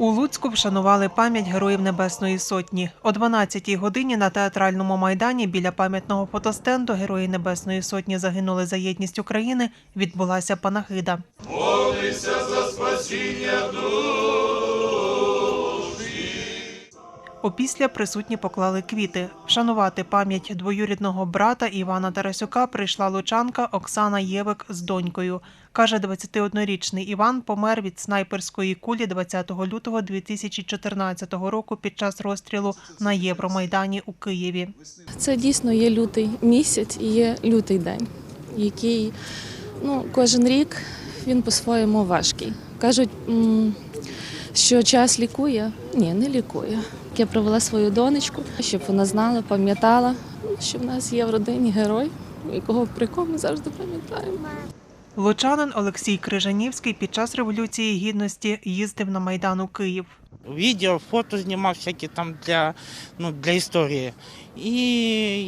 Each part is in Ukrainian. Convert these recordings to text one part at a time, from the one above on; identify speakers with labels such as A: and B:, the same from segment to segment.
A: У Луцьку вшанували пам'ять Героїв Небесної Сотні. О 12-й годині на театральному майдані біля пам'ятного фотостенду Герої Небесної Сотні загинули за єдність України. Відбулася панахида. Опісля присутні поклали квіти. Вшанувати пам'ять двоюрідного брата Івана Тарасюка прийшла лучанка Оксана Євик з донькою. Каже, 21-річний Іван помер від снайперської кулі 20 лютого 2014 року під час розстрілу на Євромайдані у Києві.
B: Це дійсно є лютий місяць і є лютий день, який ну, кожен рік він по-своєму важкий. Кажуть, що час лікує. Ні, не лікує. Я провела свою донечку, щоб вона знала, пам'ятала, що в нас є в родині герой, якого при кому ми завжди пам'ятаємо.
A: Лучанин Олексій Крижанівський під час Революції Гідності їздив на Майдан у Київ.
C: Відео, фото знімав всякі там для, ну, для історії. І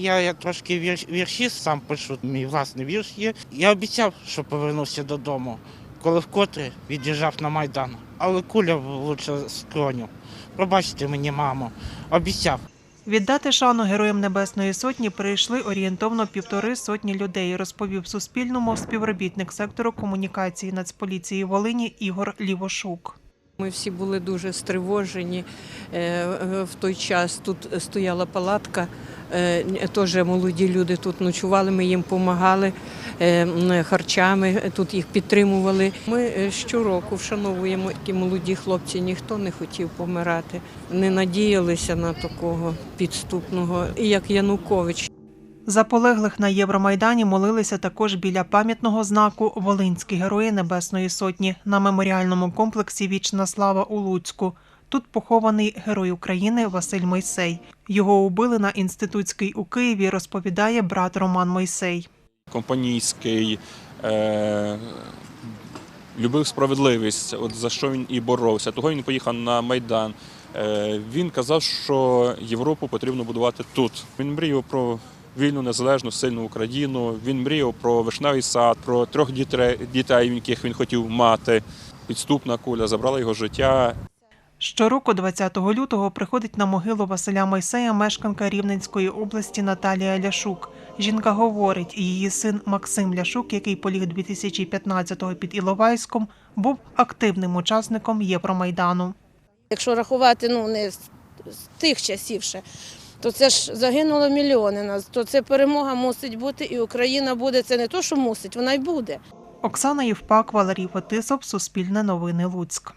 C: я, я трошки вірш, вірші сам пишу, мій власний вірш є. Я обіцяв, що повернуся додому, коли вкотре від'їжджав на Майдан. Але куля влучила в скроню. Пробачте мені, мамо, обіцяв.
A: Віддати шану Героям Небесної Сотні прийшли орієнтовно півтори сотні людей, розповів Суспільному співробітник сектору комунікації Нацполіції Волині Ігор Лівошук.
D: Ми всі були дуже стривожені. Е, В той час тут стояла палатка, е, теж молоді люди тут ночували, ми їм допомагали харчами, тут їх підтримували. Ми е, щороку вшановуємо такі молоді хлопці, ніхто не хотів помирати, не надіялися на такого підступного, як Янукович.
A: За полеглих на Євромайдані молилися також біля пам'ятного знаку Волинські герої Небесної Сотні на меморіальному комплексі Вічна слава у Луцьку. Тут похований герой України Василь Мойсей. Його убили на інститутській у Києві, розповідає брат Роман Мойсей.
E: Компанійський, е, любив справедливість, от за що він і боровся. Того він поїхав на Майдан. Е, він казав, що Європу потрібно будувати тут. Він мріяв про вільну, незалежну, сильну Україну. Він мріяв про вишневий сад, про трьох дітей, яких він хотів мати. Підступна куля забрала його життя.
A: Щороку, 20 лютого, приходить на могилу Василя Мойсея мешканка Рівненської області Наталія Ляшук. Жінка говорить, її син Максим Ляшук, який поліг 2015-го під Іловайськом, був активним учасником Євромайдану.
F: Якщо рахувати ну, не з тих часів ще, то це ж загинуло мільйони нас. То це перемога мусить бути, і Україна буде. Це не то, що мусить, вона й буде.
A: Оксана Євпак, Валерій Фетисов, Суспільне новини Луцьк.